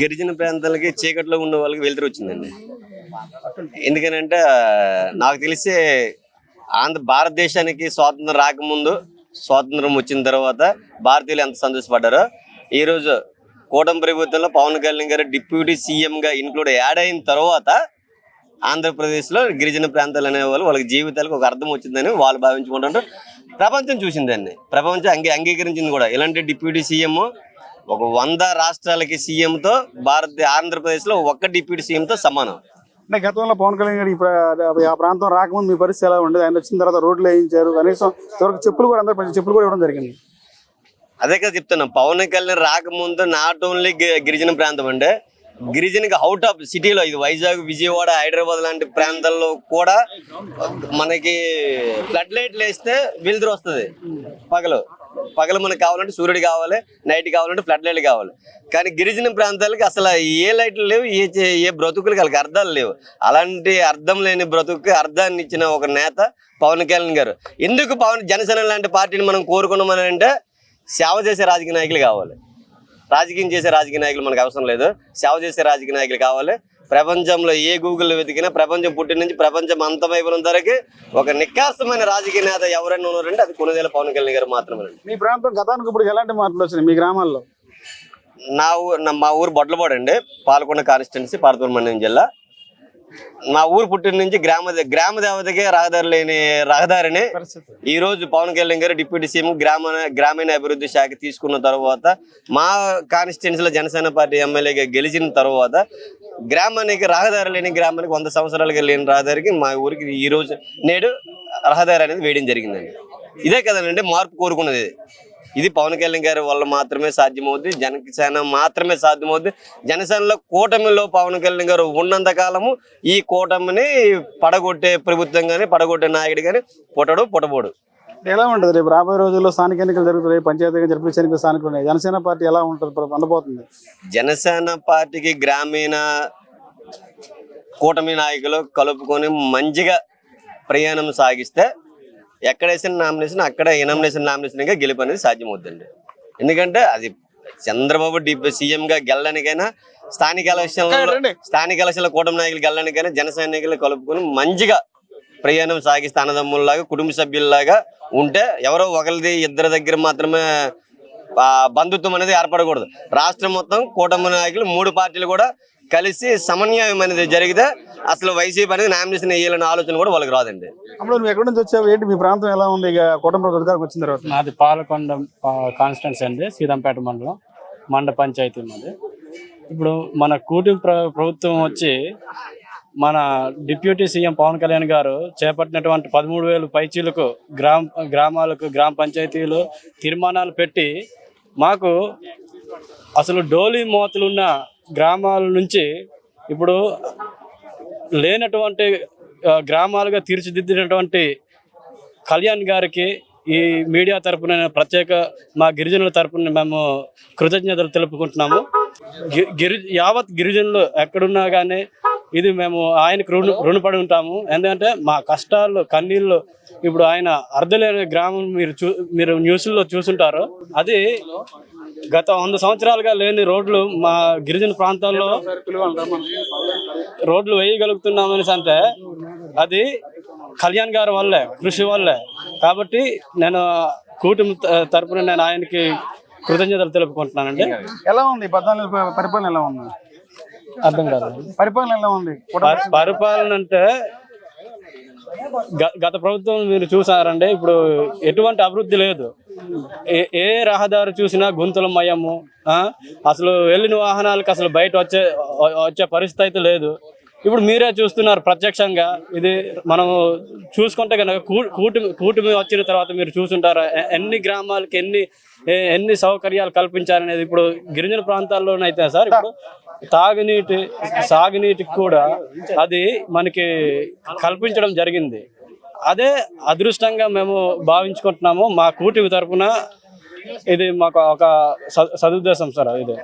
గిరిజన ప్రాంతాలకి చీకట్లో ఉన్న వాళ్ళకి వెళ్తురు వచ్చిందండి. ఎందుకనంటే నాకు తెలిసే ఆంధ్ర భారతదేశానికి స్వాతంత్రం రాకముందు స్వాతంత్రం వచ్చిన తర్వాత భారతీయులు ఎంత సంతోషపడ్డారో ఈరోజు కూటమి ప్రభుత్వంలో పవన్ కళ్యాణ్ గారు డిప్యూటీ సీఎంగా ఇన్క్లూడ్ యాడ్ అయిన తర్వాత ఆంధ్రప్రదేశ్లో గిరిజన ప్రాంతాలు అనేవాళ్ళు వాళ్ళకి జీవితాలకు ఒక అర్థం వచ్చిందని వాళ్ళు భావించుకుంటుంటారు. ప్రపంచం చూసిందండి. ప్రపంచం అంగీ అంగీకరించింది కూడా. ఇలాంటి డిప్యూటీ సీఎం ఒక వంద రాష్ట్రాలకి సీఎంతో భారత ఆంధ్రప్రదేశ్లో ఒక్క డిప్యూటీ సీఎంతో సమానం. అంటే గతంలో పవన్ కళ్యాణ్ గారు ప్ర- ఆ ప్రాంతం రాకముందు మీ పరిస్థితి ఎలా ఉండేది? ఆయన వచ్చిన తర్వాత రోడ్లు వేయించారు కనీసం చివరికి చెప్పులు కూడా అందరూ చెప్పులు కూడా ఇవ్వడం జరిగింది. అదే కదా చెప్తున్నా పవన్ కళ్యాణ్ రాకముందు నాట్ ఓన్లీ గిరిజన ప్రాంతం అంటే గిరిజనకి అవుట్ ఆఫ్ సిటీలో ఇది వైజాగ్ విజయవాడ హైదరాబాద్ లాంటి ప్రాంతాల్లో కూడా మనకి ఫ్లడ్ లైట్లు వేస్తే వెలుతురు వస్తుంది పగలు. పగలు మనకు కావాలంటే సూర్యుడు కావాలి నైట్ కావాలంటే ఫ్లడ్ లైట్లు కావాలి. కానీ గిరిజన ప్రాంతాలకి అసలు ఏ లైట్లు లేవు ఏ చే- ఏ బ్రతుకులు వాళ్ళకి అర్థాలు లేవు. అలాంటి అర్థం లేని బ్రతుకు అర్థాన్ని ఇచ్చిన ఒక నేత పవన్ కళ్యాణ్ గారు. ఎందుకు పవన్ జనసేన లాంటి పార్టీని మనం కోరుకున్నామని అంటే సేవ చేసే రాజకీయ నాయకులు కావాలి. రాజకీయం చేసే రాజకీయ నాయకులు మనకు అవసరం లేదు. సేవ చేసే రాజకీయ నాయకులు కావాలి. ప్రపంచంలో ఏ గూగుల్ వెతికినా ప్రపంచం పుట్టిన నుంచి ప్రపంచం అంతమైపోయిన వరకు ఒక నిక్కాసమైన రాజకీయ నేత ఎవరైనా ఉన్నారంటే అది కొనుదేల పవన్ కళ్యాణ్ గారు మాత్రమే. మీ ప్రాంతం గతానికి ఇప్పుడు ఎలాంటి మార్పులు వచ్చినాయి? మీ గ్రామాల్లో? నా ఊ నా- మా ఊరు బొడ్లపాడు అండి. పాలకొండ కాన్స్టిట్యున్సీ పార్తూరు మండలం జిల్లా. మా ఊరు పుట్టిన నుంచి గ్రామ గ్రామ దేవతకే రహదారి లేని రహదారిని ఈ రోజు పవన్ కళ్యాణ్ గారు డిప్యూటీ సీఎం గ్రామ గ్రామీణ అభివృద్ధి శాఖ తీసుకున్న తర్వాత మా కాన్స్టిట్యున్సీలో జనసేన పార్టీ ఎమ్మెల్యేగా గెలిచిన తర్వాత గ్రామానికి రహదారి లేని గ్రామానికి వంద సంవత్సరాలుగా లేని రహదారికి మా ఊరికి ఈ రోజు నేడు రహదారి అనేది వేయడం జరిగిందండి. ఇదే కదండి మార్పు కోరుకున్నది ఇది. పవన్ కళ్యాణ్ గారి వల్ల మాత్రమే సాధ్యమవుద్ది. జనసేన మాత్రమే సాధ్యమవుద్ది. జనసేనలో కూటమిలో పవన్ కళ్యాణ్ గారు ఉన్నంత కాలము ఈ కూటమిని పడగొట్టే ప్రభుత్వం కానీ పడగొట్టే నాయకుడు కానీ పుట్టడు పుట్టబోడు ఎలా ఉంటుంది రేపు రాబోయే రోజుల్లో స్థానిక ఎన్నికలు జరుగుతాయి పంచాయతీ జరిపే ఎన్నికలు స్థానికలు ఉన్నాయి. జనసేన పార్టీ ఎలా ఉంటుంది ఉండబోతుంది? జనసేన పార్టీకి గ్రామీణ కూటమి నాయకులు కలుపుకొని మంచిగా ప్రయాణం సాగిస్తే ఎక్కడ వేసిన నామినేషన్ అక్కడ ఏ నామినేషన్ నామినేషన్గా గెలుపు అనేది సాధ్యమవుతుంది ఎందుకంటే అది చంద్రబాబు సీఎంగా గెలడానికైనా స్థానిక ఎలక్షన్లలో. స్థానిక ఎలక్షన్ల కూటమి నాయకులు గెలడానికైనా జన సైనికులు కలుపుకొని మంచిగా ప్రయాణం సాగిస్తే అన్నదమ్ముల్లాగా కుటుంబ సభ్యుల్లాగా ఉంటే ఎవరో ఒకరిది ఇద్దరి దగ్గర మాత్రమే బంధుత్వం అనేది ఏర్పడకూడదు రాష్ట్రం మొత్తం కూటమి నాయకులు మూడు పార్టీలు కూడా కలిసి సమన్వయం అనేది జరిగితే అసలు వైసీపీ అనేది నామినేషన్ వేయాలనే ఆలోచన కూడా వాళ్ళకి రాదండి. అప్పుడు నువ్వు ఎక్కడి నుంచి వచ్చావు? ఏంటి మీ ప్రాంతం ఎలా ఉంది? ఇక కుటుంబ అధికారం వచ్చిన తర్వాత. నాది పాలకొండ కాన్స్టిట్యున్సీ అండి సీతంపేట మండలం మండ పంచాయతీ మాది. ఇప్పుడు మన కూటమి ప్ర ప్రభుత్వం వచ్చి మన డిప్యూటీ సీఎం పవన్ కళ్యాణ్ గారు చేపట్టినటువంటి పదమూడు వేలు పైచీలకు గ్రామ గ్రామాలకు గ్రామ పంచాయతీలు తీర్మానాలు పెట్టి మాకు అసలు డోలీ మోతలున్న గ్రామాల నుంచి ఇప్పుడు లేనటువంటి గ్రామాలుగా తీర్చిదిద్దినటువంటి కళ్యాణ్ గారికి ఈ మీడియా తరపున ప్రత్యేక మా గిరిజనుల తరపున మేము కృతజ్ఞతలు తెలుపుకుంటున్నాము. గి- గిరి యావత్ గిరిజనులు ఎక్కడున్నా కానీ ఇది మేము ఆయనకు రుణ రుణపడి ఉంటాము. ఎందుకంటే మా కష్టాలు కన్నీళ్ళు ఇప్పుడు ఆయన అర్ధలేని గ్రామం మీరు చూ మీరు న్యూస్లో చూసుంటారు. అది గత వంద సంవత్సరాలుగా లేని రోడ్లు మా గిరిజన ప్రాంతాల్లో రోడ్లు వేయగలుగుతున్నామని అంటే అది కళ్యాణ్ గారి వల్లే కృషి వల్లే. కాబట్టి నేను కూటమి తరపున నేను ఆయనకి కృతజ్ఞతలు తెలుపుకుంటున్నానండి. ఎలా ఉంది? పద్నాలుగు పరిపాలన ఎలా ఉంది? అర్థం కాదు పరిపాలన ఎలా ఉంది? పరిపాలన అంటే గత ప్రభుత్వం మీరు చూసారండి. ఇప్పుడు ఎటువంటి అభివృద్ధి లేదు. ఏ ఏ రహదారి చూసినా గుంతలమయము మయము అసలు వెళ్ళిన వాహనాలకు అసలు బయట వచ్చే వచ్చే పరిస్థితి అయితే లేదు. ఇప్పుడు మీరే చూస్తున్నారు ప్రత్యక్షంగా ఇది మనం చూసుకుంటే కనుక కూటమి కూటమి వచ్చిన తర్వాత మీరు చూసుంటారు? ఎన్ని గ్రామాలకి ఎన్ని ఎన్ని సౌకర్యాలు కల్పించారనేది ఇప్పుడు గిరిజన ప్రాంతాల్లోనైతే సార్ ఇప్పుడు తాగునీటి సాగునీటికి కూడా అది మనకి కల్పించడం జరిగింది. అదే అదృష్టంగా మేము భావించుకుంటున్నాము. మా కూటమి తరఫున ఇది మాకు ఒక సదుద్దేశం సార్ ఇది